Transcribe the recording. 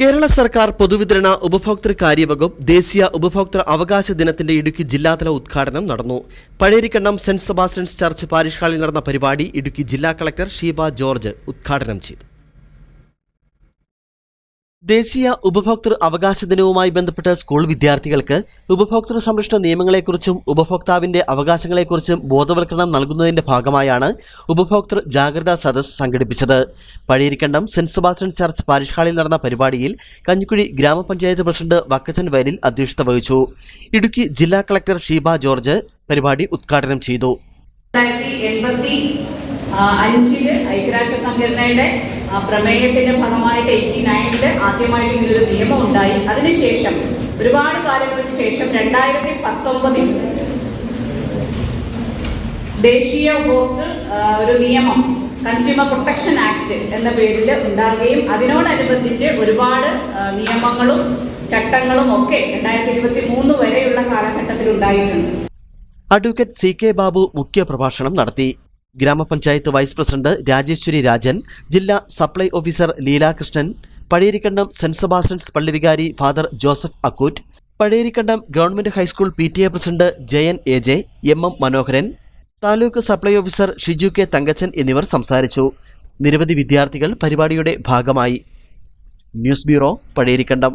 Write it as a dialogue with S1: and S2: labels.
S1: കേരള സർക്കാർ പൊതുവിതരണ ഉപഭോക്തൃ കാര്യവകുപ്പ് ദേശീയ ഉപഭോക്തൃ അവകാശ ദിനത്തിന്റെ ഇടുക്കി ജില്ലാതല ഉദ്ഘാടനം നടന്നു. Pazhayarikkandam Saint Sebastian's church parish ഹാളിൽ നടന്ന പരിപാടി ഇടുക്കി ജില്ലാ കളക്ടർ ഷീബ ജോർജ് ഉദ്ഘാടനം ചെയ്തു. ദേശീയ ഉപഭോക്തൃ അവകാശ ദിനവുമായി ബന്ധപ്പെട്ട് സ്കൂൾ വിദ്യാർത്ഥികൾക്ക് ഉപഭോക്തൃ സംരക്ഷണ നിയമങ്ങളെക്കുറിച്ചും ഉപഭോക്താവിന്റെ അവകാശങ്ങളെക്കുറിച്ചും ബോധവൽക്കരണം നൽകുന്നതിന്റെ ഭാഗമായാണ് ഉപഭോക്തൃ ജാഗ്രതാ സദസ് സംഘടിപ്പിച്ചത്. Pazhayarikkandam Saint Sebastian church parish ഹാളിൽ നടന്ന പരിപാടിയിൽ കഞ്ഞിക്കുഴി ഗ്രാമപഞ്ചായത്ത് പ്രസിഡന്റ് വക്കച്ചൻ വയലിൽ അധ്യക്ഷത വഹിച്ചു. ഇടുക്കി ജില്ലാ കളക്ടർ ഷീബ ജോർജ് പരിപാടി ഉദ്ഘാടനം ചെയ്തു.
S2: അഞ്ചിൽ ഐക്യരാഷ്ട്ര സംഘടനയുടെ പ്രമേയത്തിന്റെ ഭാഗമായിട്ട് ആദ്യമായിട്ട് ഇങ്ങനൊരു നിയമം ഉണ്ടായി അതിനുശേഷം ഒരുപാട് കാലങ്ങൾക്ക് ശേഷം രണ്ടായിരത്തി പത്തൊമ്പതിൽ ദേശീയ ഉപഭോക്തൃ ഒരു നിയമം കൺസ്യൂമർ പ്രൊട്ടക്ഷൻ ആക്ട് എന്ന പേരിൽ ഉണ്ടാകുകയും അതിനോടനുബന്ധിച്ച് ഒരുപാട് നിയമങ്ങളും ചട്ടങ്ങളും ഒക്കെ രണ്ടായിരത്തി ഇരുപത്തി മൂന്ന് വരെയുള്ള കാലഘട്ടത്തിൽ ഉണ്ടായിട്ടുണ്ട്.
S1: അഡ്വക്കേറ്റ് സി കെ ബാബു മുഖ്യ പ്രഭാഷണം നടത്തി. ഗ്രാമപഞ്ചായത്ത് വൈസ് പ്രസിഡന്റ് രാജേശ്വരി രാജൻ ജില്ലാ supply officer Leelakrishnan Pazhayarikkandam Saint Sebastian's പള്ളിവികാരി father Joseph Akkoot Pazhayarikkandam government high school P T A president Jayan A J M M Manoharan taluk supply officer Shiju K Thankachan എന്നിവർ സംസാരിച്ചു. നിരവധി വിദ്യാർത്ഥികൾ പരിപാടിയുടെ ഭാഗമായി. News bureau Pazhayarikkandam